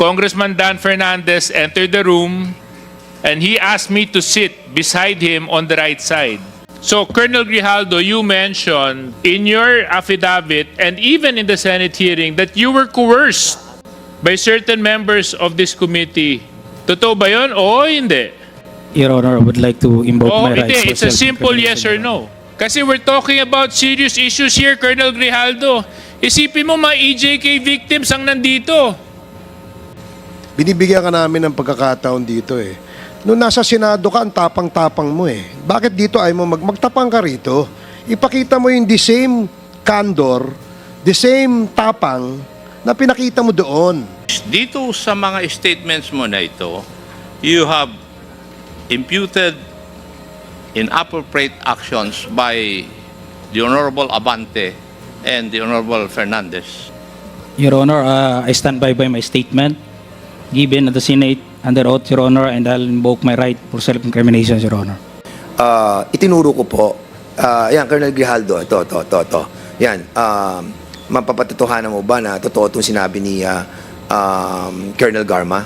Congressman Dan Fernandez entered the room and he asked me to sit beside him on the right side. So, Colonel Grijaldo, you mentioned in your affidavit and even in the Senate hearing that you were coerced by certain members of this committee. Totoo ba yun? Oo, hindi. Your Honor, I would like to invoke Oo, my rights. hindi. for It's a simple yes or no. Kasi we're talking about serious issues here, Colonel Grijaldo. Isipin mo, mga EJK victims ang nandito. Binibigyan ka namin ng pagkakataon dito eh. Noong nasa Senado ka, ang tapang-tapang mo eh. Bakit dito ay mo mag magtapang ka rito? Ipakita mo yung the same candor, the same tapang na pinakita mo doon. Dito sa mga statements mo na ito, you have imputed inappropriate actions by the Honorable Abante and the Honorable Fernandez. Your Honor, uh, I stand by by my statement given at the Senate under oath, Your Honor, and I'll invoke my right for self-incrimination, Your Honor. Ah, itinuro ko po, ah, yan, Colonel Grijaldo, ito, ito, ito, ito. Yan, um, mapapatutuhanan mo ba na totoo itong sinabi ni ah, um, Colonel Garma?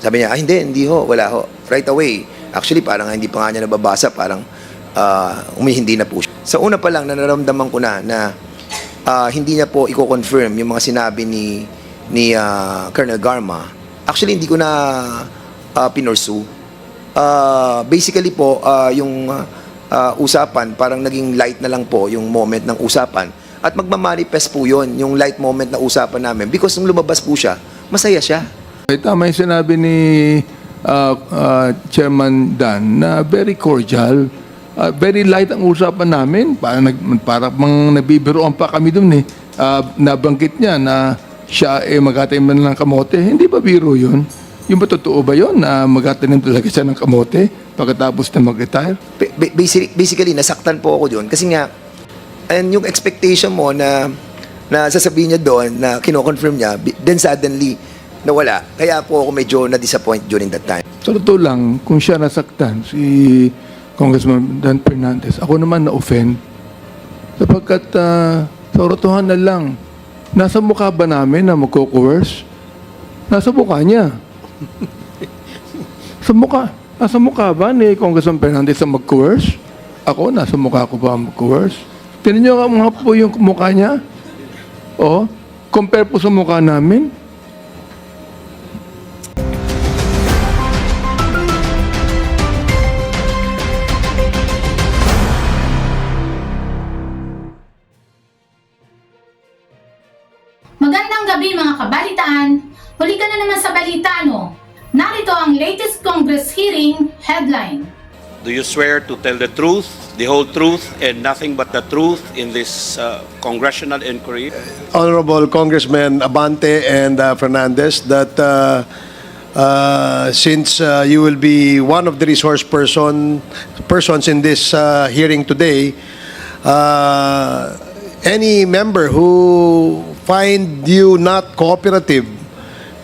Sabi niya, ah, hindi, hindi ho, wala ho. Right away. Actually, parang hindi pa nga niya nababasa, parang ah, umihindi na po siya. Sa una pa lang, nanaramdaman ko na na ah, hindi niya po i-confirm yung mga sinabi ni ni ah, Colonel Garma. Actually, hindi ko na uh, pinursu. Ah, basically po, ah, yung ah, ah, usapan, parang naging light na lang po yung moment ng usapan. At magmamanifest po yon yung light moment na usapan namin. Because nung lumabas po siya, masaya siya. Ay, tama yung sinabi ni uh, uh, Chairman Dan na very cordial, uh, very light ang usapan namin. Para, nag, para mang nabibiroan pa kami dun eh. Uh, nabanggit niya na siya eh magatanim ng kamote. Hindi ba biro yun? Yung ba totoo ba yun na magatanim talaga siya ng kamote pagkatapos na mag-retire? Ba- ba- Basically, basically, nasaktan po ako doon. Kasi nga, and yung expectation mo na na sasabihin niya doon na kino-confirm niya, then suddenly, nawala. Kaya po ako medyo na-disappoint during that time. Sa totoo lang, kung siya nasaktan, si Congressman Dan Fernandez, ako naman na-offend. Sapagkat uh, sa na lang, nasa mukha ba namin na magko-coerce? Nasa mukha niya. sa mukha. Nasa mukha ba ni Congressman Fernandez na mag-coerce? Ako, nasa mukha ko ba mag-coerce? Tinan niyo nga po yung mukha niya. O, compare po sa mukha namin. Do you swear to tell the truth, the whole truth, and nothing but the truth in this uh, congressional inquiry? Honorable Congressman Abante and uh, Fernandez that uh, uh, since uh, you will be one of the resource person persons in this uh, hearing today, uh, any member who find you not cooperative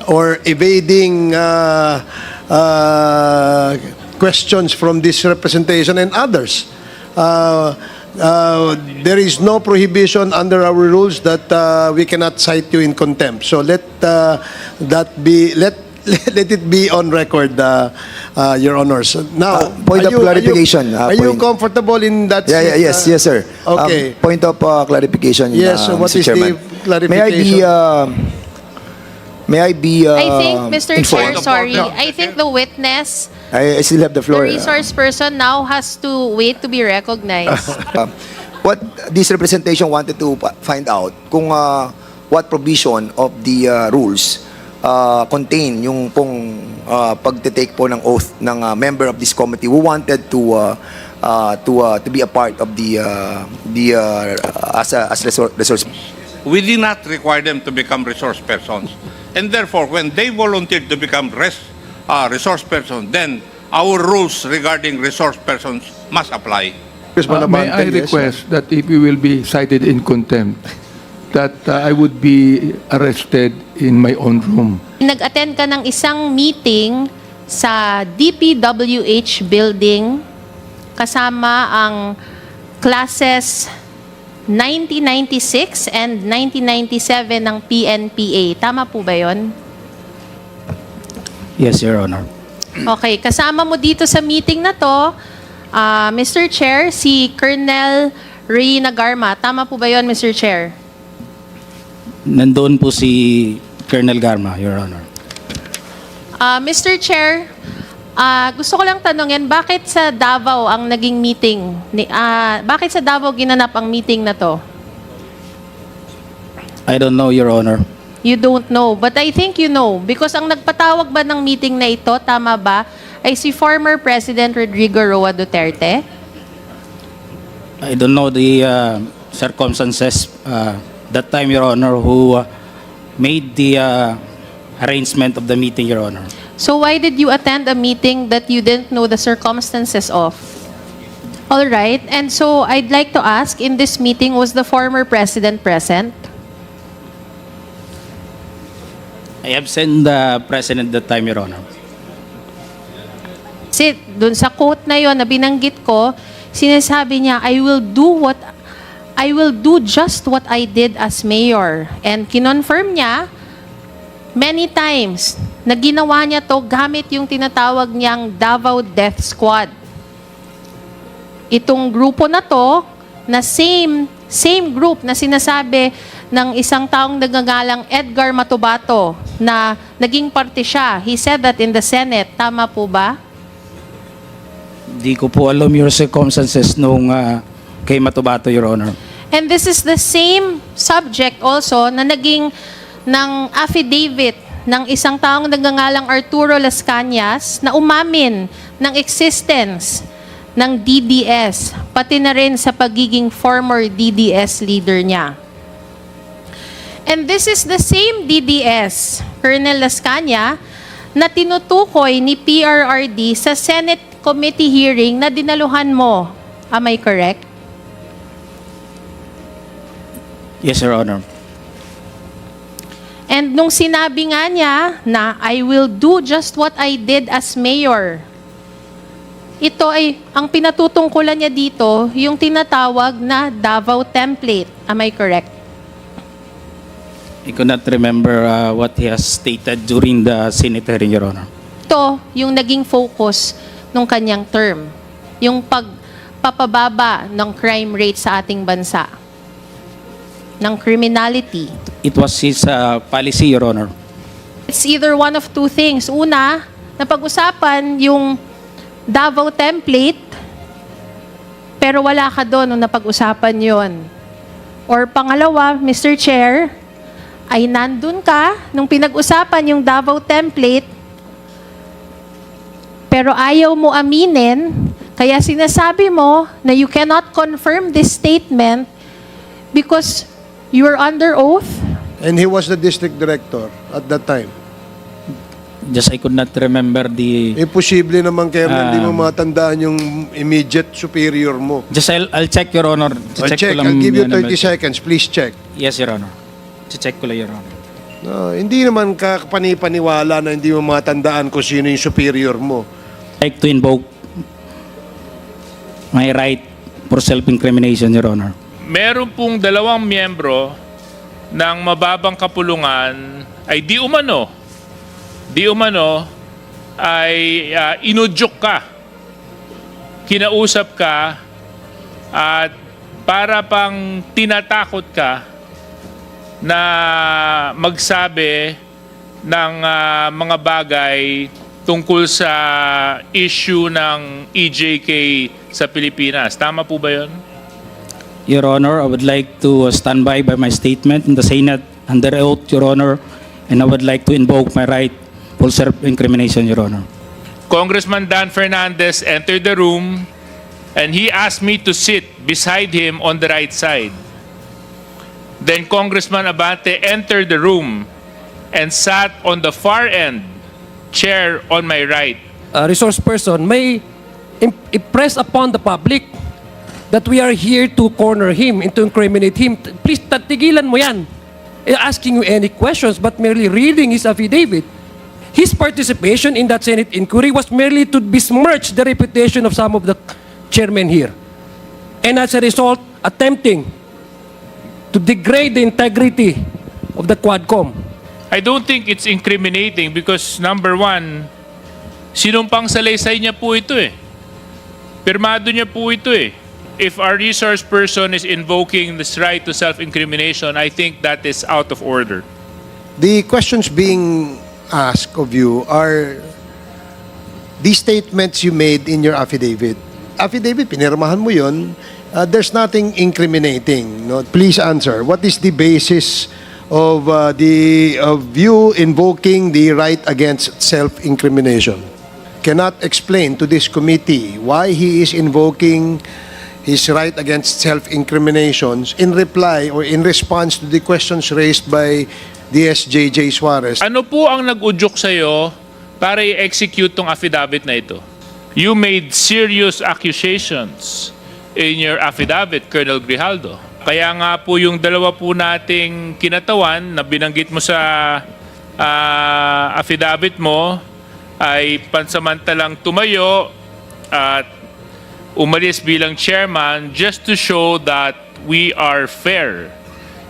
or evading uh, uh, questions from this representation and others. Uh, uh, there is no prohibition under our rules that uh, we cannot cite you in contempt. So let uh, that be let let it be on record, uh, uh, Your Honors. Now, Uh, point are of clarification, Are uh, you, are you comfortable in that? Yeah, yeah, yes, uh, yes, sir. Okay. Um, point of uh, clarification, Yes, uh, what Mr. is the Chairman. May I be, uh, may I be, uh, I think, Mr. Chair, informed? sorry, I think the witness, I, I still have the the floor. uh, resource person now has to wait to be recognized. uh, what this representation wanted to find out kung uh, what provision of the uh, rules uh, contain yung pong uh, pagte-take po ng oath ng uh, member of this committee who wanted to uh, uh, to uh, to be a part of the uh, the uh, as a as resource, resource We did not require them to become resource persons. And therefore, when they volunteered to become res, uh, resource persons, then our rules regarding resource persons must apply. Uh, may I request that if you will be cited in contempt, that uh, I would be arrested in my own room. Nag-attend ka ng isang meeting sa DPWH building kasama ang classes 1996 and 1997 ng PNPA. Tama po ba yon? Yes, Your Honor. Okay, kasama mo dito sa meeting na to, ah, Mr. Chair, si Colonel Reyna Garma. Tama po ba yon, Mr. Chair? Nandoon po si Colonel Garma, Your Honor. Ah, Mr. Chair, ah, gusto ko lang tanungin, bakit sa Davao ang naging meeting? Ni, ah, bakit sa Davao ginanap ang meeting na to? I don't know, Your Honor. You don't know, but I think you know. Because ang nagpatawag ba ng meeting na ito, tama ba, ay si former President Rodrigo Roa Duterte? I don't know the uh, circumstances uh, that time, Your Honor, who uh, made the uh, arrangement of the meeting, Your Honor. So why did you attend a meeting that you didn't know the circumstances of? All right, and so I'd like to ask, in this meeting, was the former president present? I have sent the President that time, Your Honor. Kasi dun sa quote na yon na binanggit ko, sinasabi niya, I will do what I will do just what I did as mayor. And kinonfirm niya many times na ginawa niya to gamit yung tinatawag niyang Davao Death Squad. Itong grupo na to, na same, same group na sinasabi ng isang taong nagangalang Edgar Matubato na naging parte siya. He said that in the Senate. Tama po ba? Di ko po alam your circumstances nung uh, kay Matubato, Your Honor. And this is the same subject also na naging ng affidavit ng isang taong nagangalang Arturo Las Cañas na umamin ng existence ng DDS, pati na rin sa pagiging former DDS leader niya. And this is the same DDS, Colonel Las Cañas, na tinutukoy ni PRRD sa Senate committee hearing na dinaluhan mo. Am I correct? Yes, Your Honor. And nung sinabi nga niya na I will do just what I did as mayor, ito ay, ang pinatutungkulan niya dito, yung tinatawag na Davao template. Am I correct? I could not remember uh, what he has stated during the Senate hearing, Your Honor. Ito yung naging focus nung kanyang term. Yung pagpapababa ng crime rate sa ating bansa. Ng criminality. It was his uh, policy, Your Honor. It's either one of two things. Una, napag-usapan yung Davao template, pero wala ka doon nung napag-usapan yon. Or pangalawa, Mr. Chair, ay nandun ka nung pinag-usapan yung Davao template, pero ayaw mo aminin, kaya sinasabi mo na you cannot confirm this statement because you are under oath And he was the district director at that time. Just I could not remember the... Imposible naman, Colonel, hindi mo Um, matandaan yung immediate superior mo. Just I'll, I'll check, Your Honor. Uh, Check, check, ko lang I'll give you yun, 30 seconds. Please check. Yes, Your Honor. Check ko lang, Your Honor. No, hindi naman kapanipaniwala na hindi mo matandaan kung sino yung superior mo. like to invoke my right for self-incrimination, Your Honor. Meron pong dalawang miyembro ng mababang kapulungan ay di umano, di umano ay uh, inudyok ka, kinausap ka, at para pang tinatakot ka na magsabi ng ah, mga bagay tungkol sa issue ng EJK sa Pilipinas. Tama po ba yun? Your Honor, I would like to stand by by my statement in the Senate under oath, Your Honor, and I would like to invoke my right for self-incrimination, Your Honor. Congressman Dan Fernandez entered the room and he asked me to sit beside him on the right side. Then Congressman Abante entered the room and sat on the far end, chair on my right. uh, resource person may im- impress upon the public that we are here to corner him and to incriminate him. Please, tatigilan mo yan. Eh, Asking you any questions, but merely reading his affidavit. His participation in that Senate inquiry was merely to besmirch the reputation of some of the chairmen here. And as a result, attempting to degrade the integrity of the Quadcom. I don't think it's incriminating because number one, Sinumpang salaysay niya po ito eh. Pirmado niya po ito eh. If our resource person is invoking this right to self-incrimination, I think that is out of order. The questions being asked of you are the statements you made in your affidavit. Affidavit, pinirmahan mo yun. Uh, there's nothing incriminating. No? Please answer. What is the basis of uh, the of you invoking the right against self-incrimination? Cannot explain to this committee why he is invoking his right against self-incriminations in reply or in response to the questions raised by DSJJ Suarez. Ano po ang nag-udyok sa'yo para i-execute tong affidavit na ito? You made serious accusations in your affidavit, Colonel Grijaldo. Kaya nga po yung dalawa po nating kinatawan na binanggit mo sa ah, affidavit mo ay pansamantalang tumayo at umalis bilang chairman just to show that we are fair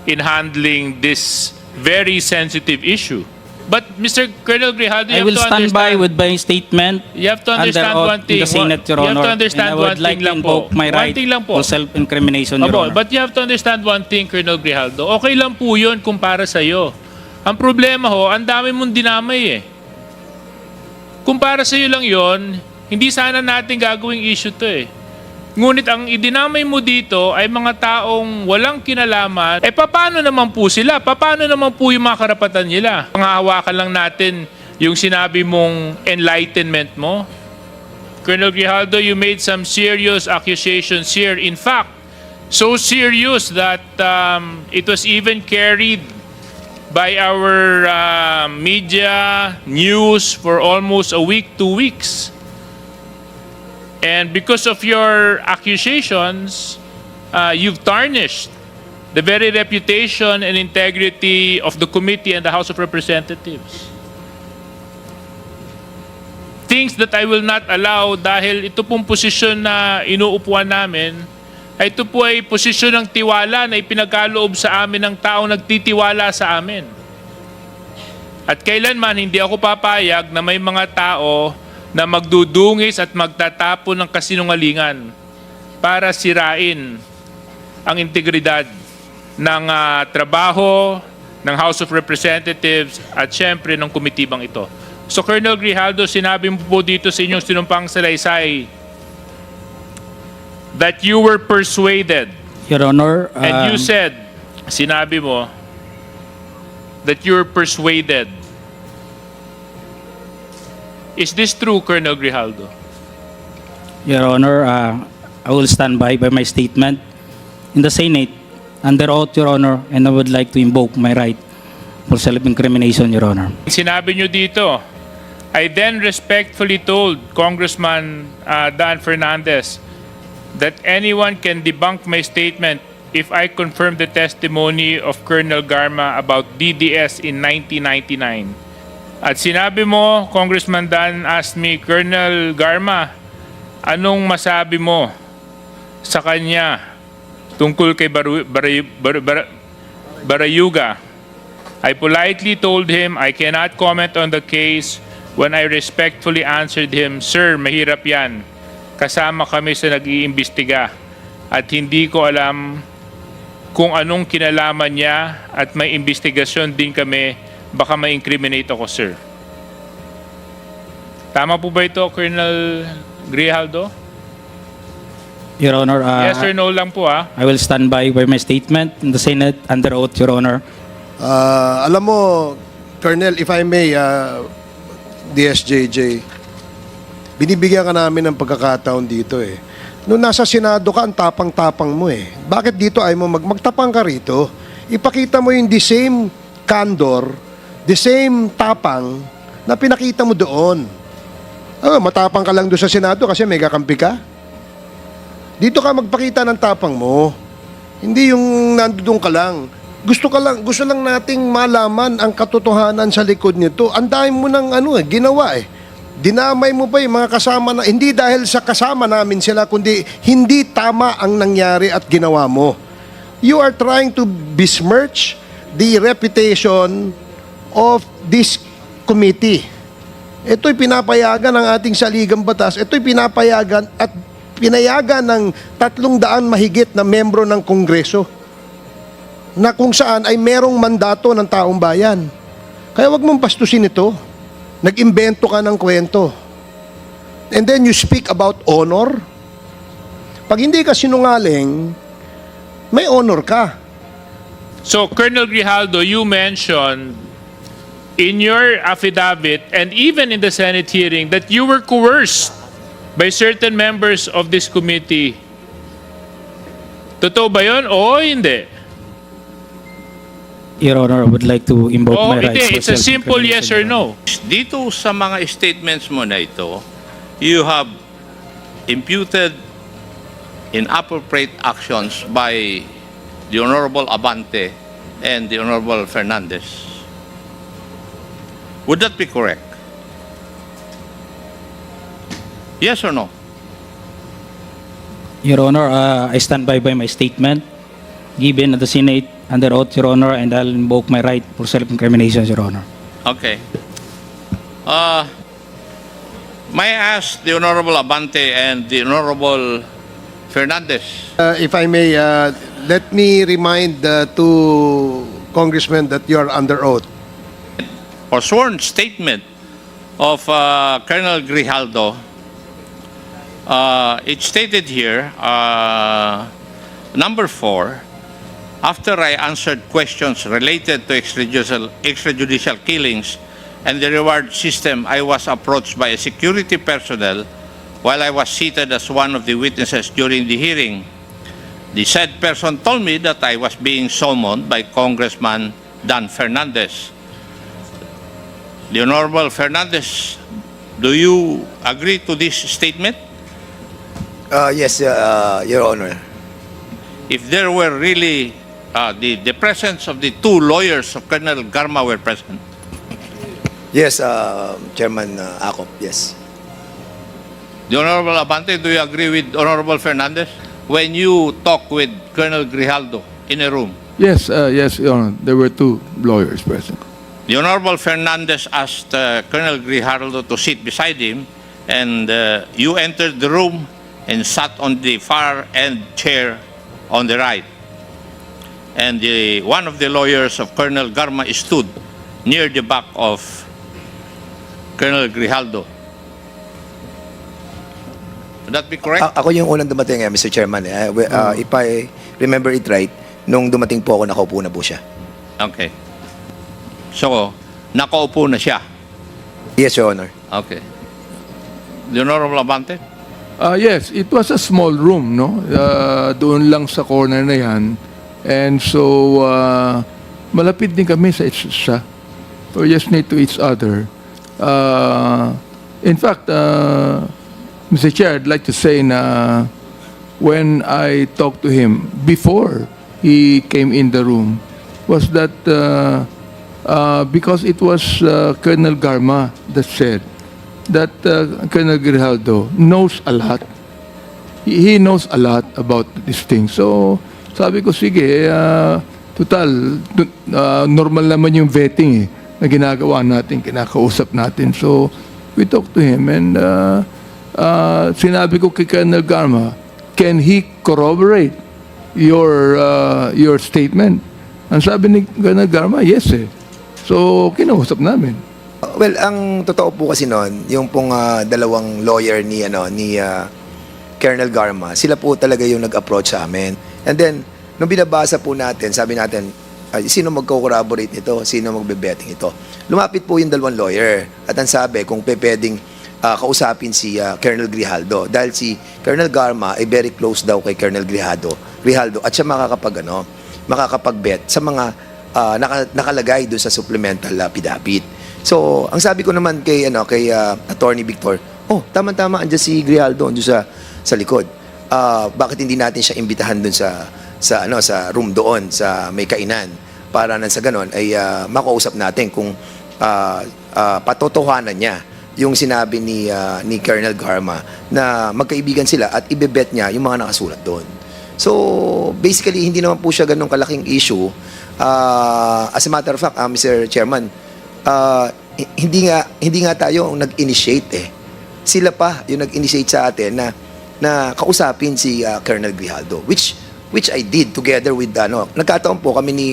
in handling this very sensitive issue. But Mr. Colonel Grijaldo, you I have will to stand by understand- with my statement. You have to under understand oath one in thing. the Senate, Your You have to understand and I one would like thing to lang po. invoke my One right thing lang po. to self-incrimination, Your Opo, Honor. but you have to understand one thing, Colonel Grijaldo. Okay lang po yun kung para sa'yo. Ang problema ho, ang dami mong dinamay eh. Kung para sa'yo lang yon, hindi sana natin gagawing issue to eh. Ngunit ang idinamay mo dito ay mga taong walang kinalaman. Eh paano naman po sila? Paano naman po yung mga karapatan nila? Panghahawakan lang natin yung sinabi mong enlightenment mo. Colonel Grijaldo, you made some serious accusations here. In fact, so serious that um, it was even carried by our uh, media news for almost a week, two weeks. And because of your accusations, uh, you've tarnished the very reputation and integrity of the committee and the House of Representatives. Things that I will not allow dahil ito pong posisyon na inuupuan namin, ito po ay posisyon ng tiwala na ipinagkaloob sa amin ng taong nagtitiwala sa amin. At kailanman hindi ako papayag na may mga tao na magdudungis at magtatapon ng kasinungalingan para sirain ang integridad ng ah, trabaho ng House of Representatives at syempre ng komitibang ito. So Colonel Grijaldo, sinabi mo po dito sa inyong sinumpang salaysay that you were persuaded Your Honor, and you um, said, sinabi mo, that you're persuaded. Is this true, Colonel Grijaldo? Your Honor, uh, I will stand by by my statement in the Senate under oath, Your Honor, and I would like to invoke my right for self-incrimination, Your Honor. Sinabi nyo dito, I then respectfully told Congressman uh, Dan Fernandez that anyone can debunk my statement if I confirm the testimony of Colonel Garma about DDS in 1999. At sinabi mo, Congressman Dan asked me, Colonel Garma, anong masabi mo sa kanya tungkol kay Baru, Baru, Baru, Baru- Barayuga? I politely told him I cannot comment on the case when I respectfully answered him, Sir, mahirap yan. Kasama kami sa nag-iimbestiga at hindi ko alam kung anong kinalaman niya at may investigasyon din kami, baka ma-incriminate ako, sir. Tama po ba ito, Colonel Grijaldo? Your Honor, uh, yes or no lang po, ah. I will stand by by my statement in the Senate under oath, Your Honor. Uh, alam mo, Colonel, if I may, uh, DSJJ, binibigyan ka namin ng pagkakataon dito eh. Noong nasa Senado ka, ang tapang-tapang mo eh. Bakit dito ay mo mag magtapang ka rito? Ipakita mo yung the same candor, the same tapang na pinakita mo doon. Oh, matapang ka lang doon sa Senado kasi may kakampi ka. Dito ka magpakita ng tapang mo. Hindi yung nandoon ka lang. Gusto ka lang, gusto lang nating malaman ang katotohanan sa likod nito. Ang dami mo ng ano eh, ginawa eh. Dinamay mo pa yung mga kasama na, hindi dahil sa kasama namin sila, kundi hindi tama ang nangyari at ginawa mo. You are trying to besmirch the reputation of this committee. Ito'y pinapayagan ng ating saligang batas. Ito'y pinapayagan at pinayagan ng tatlong daan mahigit na membro ng Kongreso na kung saan ay merong mandato ng taong bayan. Kaya wag mong pastusin ito. Nag-imbento ka ng kwento. And then you speak about honor. Pag hindi ka sinungaling, may honor ka. So, Colonel Grijaldo, you mentioned in your affidavit and even in the Senate hearing that you were coerced by certain members of this committee. Totoo ba yun? Oo, hindi. Your Honor, I would like to invoke Oo, my rights. hindi. It's a simple yes or no. Dito sa mga statements mo na ito, you have imputed inappropriate actions by the Honorable Abante and the Honorable Fernandez. Would that be correct? Yes or no? Your Honor, uh, I stand by by my statement given at the Senate under oath, Your Honor, and I'll invoke my right for self-incrimination, Your Honor. Okay. Uh, may I ask the Honorable Abante and the Honorable Fernandez Uh, if I may, uh, let me remind the two congressmen that you are under oath. Or sworn statement of uh, Colonel Grijaldo. Uh, it's stated here, uh, number four, after I answered questions related to extrajudicial, extrajudicial killings and the reward system, I was approached by a security personnel while I was seated as one of the witnesses during the hearing. The said person told me that I was being summoned by Congressman Dan Fernandez. The Honorable Fernandez, do you agree to this statement? Uh, yes, uh, Your Honor. If there were really uh, the, the presence of the two lawyers of Colonel Garma were present, Yes, uh, Chairman uh, Acop, yes. the Honorable Abante, do you agree with Honorable Fernandez? When you talk with Colonel Grijaldo in a room, Yes, uh, yes, Your Honor. There were two lawyers present. The Honorable Fernandez asked uh, Colonel Grijaldo to sit beside him, and uh, you entered the room and sat on the far end chair on the right. And the, one of the lawyers of Colonel Garma stood near the back of Colonel Grijaldo. Would that be correct? A- ako yung unang dumating, eh, Mr. Chairman. Eh. Uh, uh, If I remember it right, nung dumating po ako, nakaupo na po siya. Okay. So, nakaupo na siya. Yes, Your Honor. Okay. The Honorable Abante? Uh, yes, it was a small room, no? Uh, doon lang sa corner na yan. And so, uh, malapit din kami sa isa. We're just near to each other. Uh, in fact, uh, Mr. Chair, I'd like to say na when I talked to him before he came in the room was that uh, uh, because it was uh, Colonel Garma that said that uh, Colonel Grijaldo knows a lot. He, he knows a lot about this thing. So, sabi ko, sige, uh, total, uh, normal naman yung vetting eh, na ginagawa natin, kinakausap natin. So, we talked to him and uh, uh, sinabi ko kay Colonel Garma, can he corroborate your uh, your statement? Ang sabi ni Colonel Garma, yes eh. So, kinausap namin. Well, ang totoo po kasi noon, yung pong ah, dalawang lawyer ni ano ni ah, Colonel Garma, sila po talaga yung nag-approach sa amin. And then nung binabasa po natin, sabi natin, ay, sino magko-corroborate nito? Sino magbe-betting ito? Lumapit po yung dalawang lawyer. At ang sabi, kung pwedeng ah, kausapin si ah, Colonel Grijaldo dahil si Colonel Garma ay very close daw kay Colonel Grijaldo. Grijaldo at siya makakapag ano, makakapag-bet sa mga ah, naka- nakalagay doon sa supplemental affidavit. So, ang sabi ko naman kay ano kay ah, Attorney Victor, oh, tama-tama andiyan si Grijaldo andiyan sa sa likod. Ah, bakit hindi natin siya imbitahan doon sa sa ano sa room doon sa may kainan para nang sa ganon ay ah, makausap natin kung ah, ah, patotohanan niya yung sinabi ni ah, ni Colonel Garma na magkaibigan sila at ibebet niya yung mga nakasulat doon. So, basically, hindi naman po siya ganun kalaking issue. Ah, as a matter of fact, ah, Mr. Chairman, hi- hindi nga hindi nga tayo ang nag-initiate eh. Sila pa yung nag-initiate sa atin na na kausapin si ah, Colonel Grijaldo which which I did together with ano nagkataon po kami ni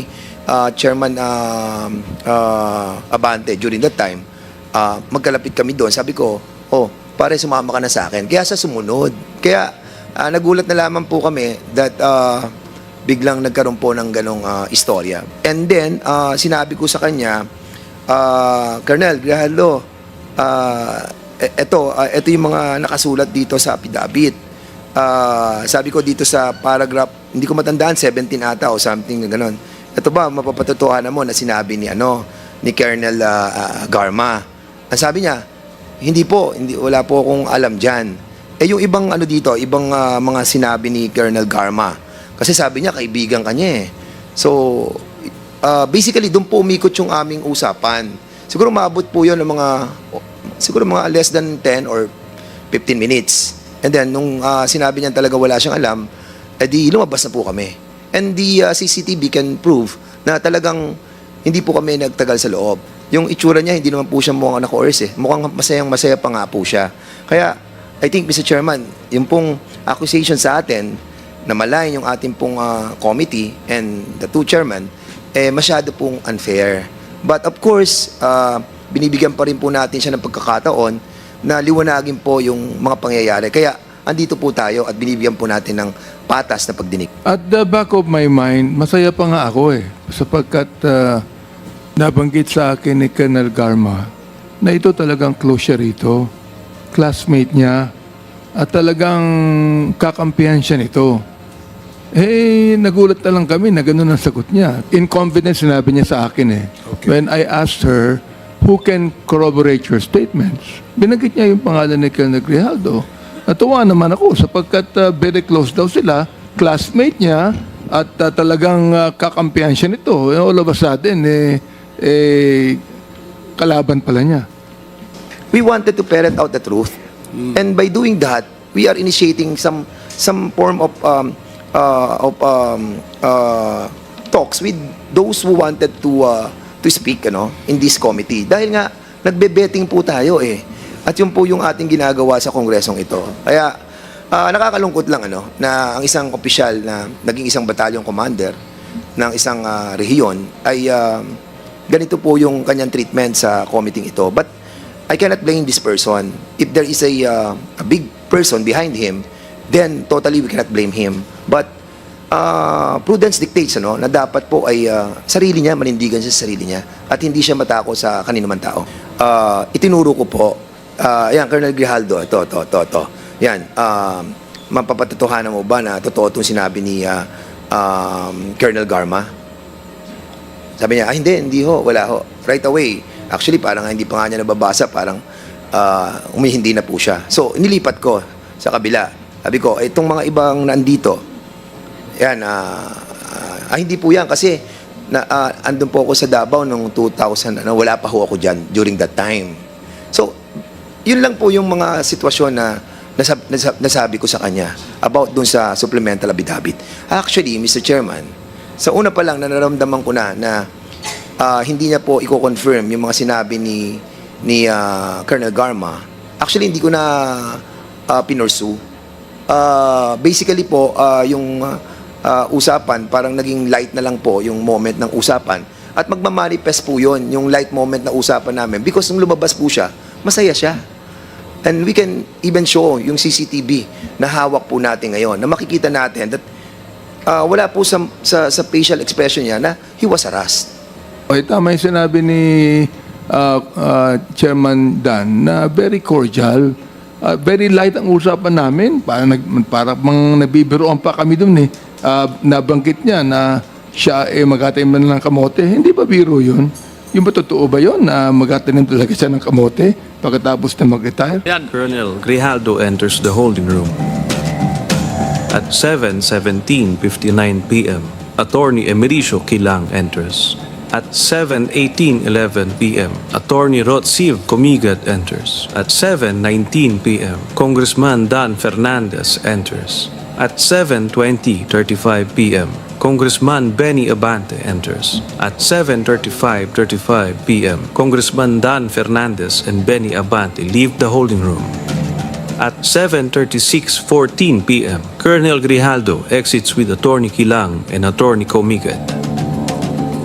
ah, Chairman um, ah, Abante during that time ah, magkalapit kami doon sabi ko oh pare sumama ka na sa akin kaya sa sumunod kaya ah, nagulat na lamang po kami that ah, biglang nagkaroon po ng ganong ah, istorya and then ah, sinabi ko sa kanya ah, Colonel Grijaldo ah, e- eto ah, eto yung mga nakasulat dito sa affidavit Ah, sabi ko dito sa paragraph, hindi ko matandaan, 17 ata o something na ganun. Ito ba, mapapatotohanan mo na sinabi ni ano, ni Colonel ah, ah, Garma. Ang sabi niya, hindi po, hindi, wala po akong alam dyan. Eh yung ibang ano dito, ibang ah, mga sinabi ni Colonel Garma. Kasi sabi niya, kaibigan kanya eh. So, ah, basically, doon po umikot yung aming usapan. Siguro maabot po yun ng mga, siguro mga less than 10 or 15 minutes. And then, nung ah, sinabi niya talaga wala siyang alam, edi lumabas na po kami. And the ah, CCTV can prove na talagang hindi po kami nagtagal sa loob. Yung itsura niya, hindi naman po siya mukhang naka-ors eh. Mukhang masayang masaya pa nga po siya. Kaya, I think, Mr. Chairman, yung pong accusation sa atin na malayan yung ating pong ah, committee and the two chairman, eh, masyado pong unfair. But of course, ah, binibigyan pa rin po natin siya ng pagkakataon na liwanagin po yung mga pangyayari. Kaya andito po tayo at binibigyan po natin ng patas na pagdinig. At the back of my mind, masaya pa nga ako eh. Sapagkat ah, nabanggit sa akin ni Colonel Garma na ito talagang close siya rito. Classmate niya. At talagang kakampihan siya nito. Eh, nagulat na lang kami na gano'n ang sagot niya. In confidence, sinabi niya sa akin eh. When I asked her, who can corroborate your statements? Binanggit niya yung pangalan ni Colonel Grijaldo. Natuwa naman ako sapagkat uh, very close daw sila, classmate niya, at uh, talagang uh, kakampihan siya nito. Eh, All of a sudden, eh, eh, kalaban pala niya. we wanted to ferret out the truth. And by doing that, we are initiating some some form of um, uh, of um, uh, talks with those who wanted to uh, to speak ano in this committee. Dahil nga nagbe-betting po tayo eh. At yun po yung ating ginagawa sa kongresong ito. Kaya ah, nakakalungkot lang ano na ang isang opisyal na naging isang batalyong commander ng isang ah, rehiyon ay ah, ganito po yung kanyang treatment sa committee ito. But I cannot blame this person. If there is a, uh, a big person behind him, then totally we cannot blame him. But uh, prudence dictates ano, na dapat po ay uh, sarili niya, manindigan siya sa sarili niya at hindi siya matako sa kanino man tao. Uh, itinuro ko po, uh, yan, Colonel Grijaldo, ito, ito, ito, ito. Yan, um, mapapatotohanan mo ba na totoo itong sinabi ni uh, um, Colonel Garma? Sabi niya, ah, hindi, hindi ho, wala ho. Right away. Actually, parang hindi pa nga niya nababasa, parang uh, umihindi na po siya. So, nilipat ko sa kabila. Sabi ko, itong mga ibang nandito, yan, ah, ah, ah, hindi po yan kasi na, ah, andun po ako sa Davao noong 2000, ano, wala pa ho ako dyan during that time. So, yun lang po yung mga sitwasyon na nasab, nasab, nasabi ko sa kanya about dun sa supplemental affidavit. Actually, Mr. Chairman, sa una pa lang na nararamdaman ko na na ah, hindi niya po i-confirm yung mga sinabi ni ni ah, Colonel Garma. Actually, hindi ko na uh, pinursu. Ah, basically po, ah, yung ah, usapan, parang naging light na lang po yung moment ng usapan. At magmamanifest po yon yung light moment na usapan namin. Because nung lumabas po siya, masaya siya. And we can even show yung CCTV na hawak po natin ngayon, na makikita natin that ah, wala po sa, sa, sa facial expression niya na he was harassed. Okay, tama yung sinabi ni uh, uh, Chairman Dan na very cordial. Uh, very light ang usapan namin. Para, nag, para mang nabibiroan pa kami dun eh. Uh, nabanggit niya na siya eh magatanim na ng kamote. Hindi ba biro yun? Yung ba totoo ba yun na magatanim talaga siya ng kamote pagkatapos na mag-retire? Colonel Grijaldo enters the holding room. At 7.17.59 p.m., Attorney Emericio Kilang enters. At 7.18.11 p.m., Attorney Rotsiv Comigat enters. At 7.19 p.m., Congressman Dan Fernandez enters. At 7.20.35 p.m., Congressman Benny Abante enters. At 7.35.35 p.m., Congressman Dan Fernandez and Benny Abante leave the holding room. At 7.36.14 p.m., Colonel Grijaldo exits with Attorney Kilang and Attorney Comiget.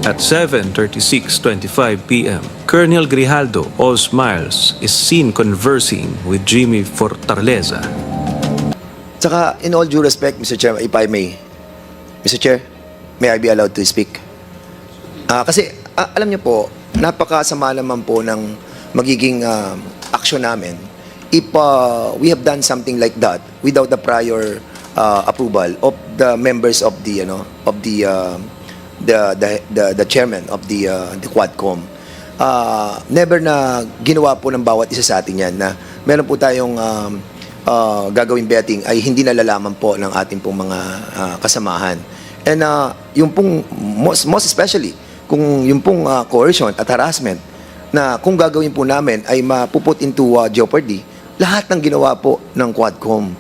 At 7.36.25 p.m., Colonel Grijaldo, all smiles, is seen conversing with Jimmy Fortaleza. Tsaka, in all due respect, Mr. Chair, if I may, Mr. Chair, may I be allowed to speak? Ah, kasi, ah, alam niyo po, napakasama naman po ng magiging um, action namin if uh, we have done something like that without the prior uh, approval of the members of the, ano, of the, uh, the, the, the, the chairman of the, uh, the Quadcom. Ah, never na ginawa po ng bawat isa sa atin yan na meron po tayong um, uh, gagawing betting ay hindi nalalaman po ng ating pong mga ah, kasamahan. And uh, yung pong, most, most especially, kung yung pong ah, coercion at harassment na kung gagawin po namin ay mapuput into ah, jeopardy, lahat ng ginawa po ng Quadcom.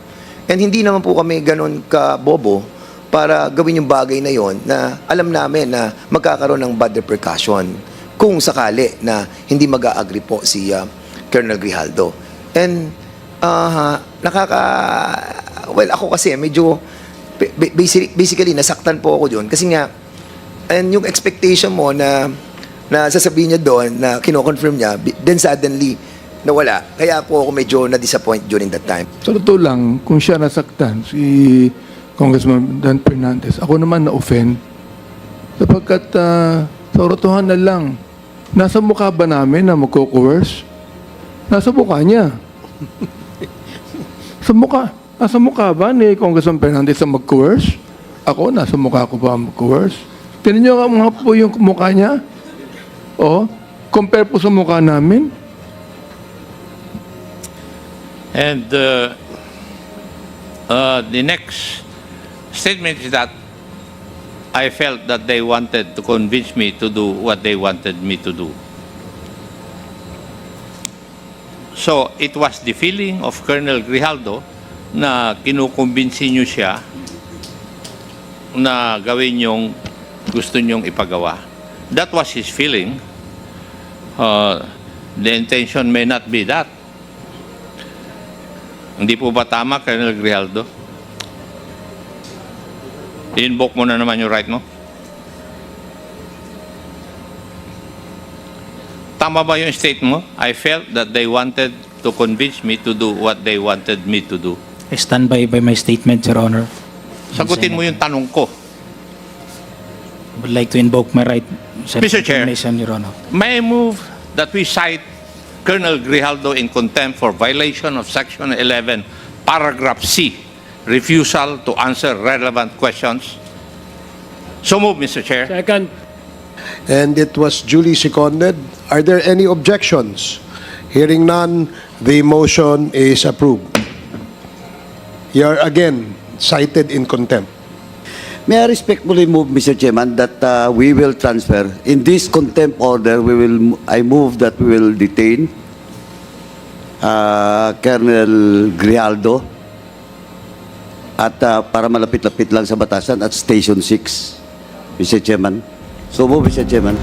And hindi naman po kami ganun ka-bobo para gawin yung bagay na yon na alam namin na magkakaroon ng bad repercussion kung sakali na hindi mag-agree po si ah, Colonel Grijaldo. And ah, nakaka well ako kasi medyo ba- ba- basic- basically nasaktan po ako doon kasi nga and yung expectation mo na na sasabihin niya doon na kino-confirm niya then suddenly nawala. Kaya po ako medyo na-disappoint during that time. Sa totoo lang, kung siya nasaktan, si Congressman Dan Fernandez, ako naman na-offend. Sapagkat ah, sa rotohan na lang, nasa mukha ba namin na magko-coerce? Nasa mukha niya. sa mukha. Nasa mukha ba ni Congressman Fernandez na mag-coerce? Ako, nasa mukha ko ba mag-coerce? Tinan niyo nga po yung mukha niya. O, compare po sa mukha namin. And uh, uh, the next statement is that I felt that they wanted to convince me to do what they wanted me to do. So, it was the feeling of Colonel Grijaldo na kinukumbinsi niyo siya na gawin yung gusto niyong ipagawa. That was his feeling. Uh, the intention may not be that. Hindi po ba tama, Colonel Grijaldo? I-invoke mo na naman yung right mo? Tama ba yung state mo? I felt that they wanted to convince me to do what they wanted me to do. I stand by by my statement, Your Honor. Sagutin mo yung tanong ko. I would like to invoke my right. Mr. Chair. Your Honor. May I move that we cite Colonel Grijaldo in contempt for violation of Section 11, Paragraph C, refusal to answer relevant questions? So move, Mr. Chair. Second. And it was duly seconded. Are there any objections? Hearing none, the motion is approved. You are again cited in contempt. May I respectfully move, Mr. Chairman, that uh, we will transfer. In this contempt order, we will, I move that we will detain uh, Colonel Grialdo at uh, para malapit-lapit lang sa batasan at Station 6, Mr. Chairman. So move, Mr. Chairman.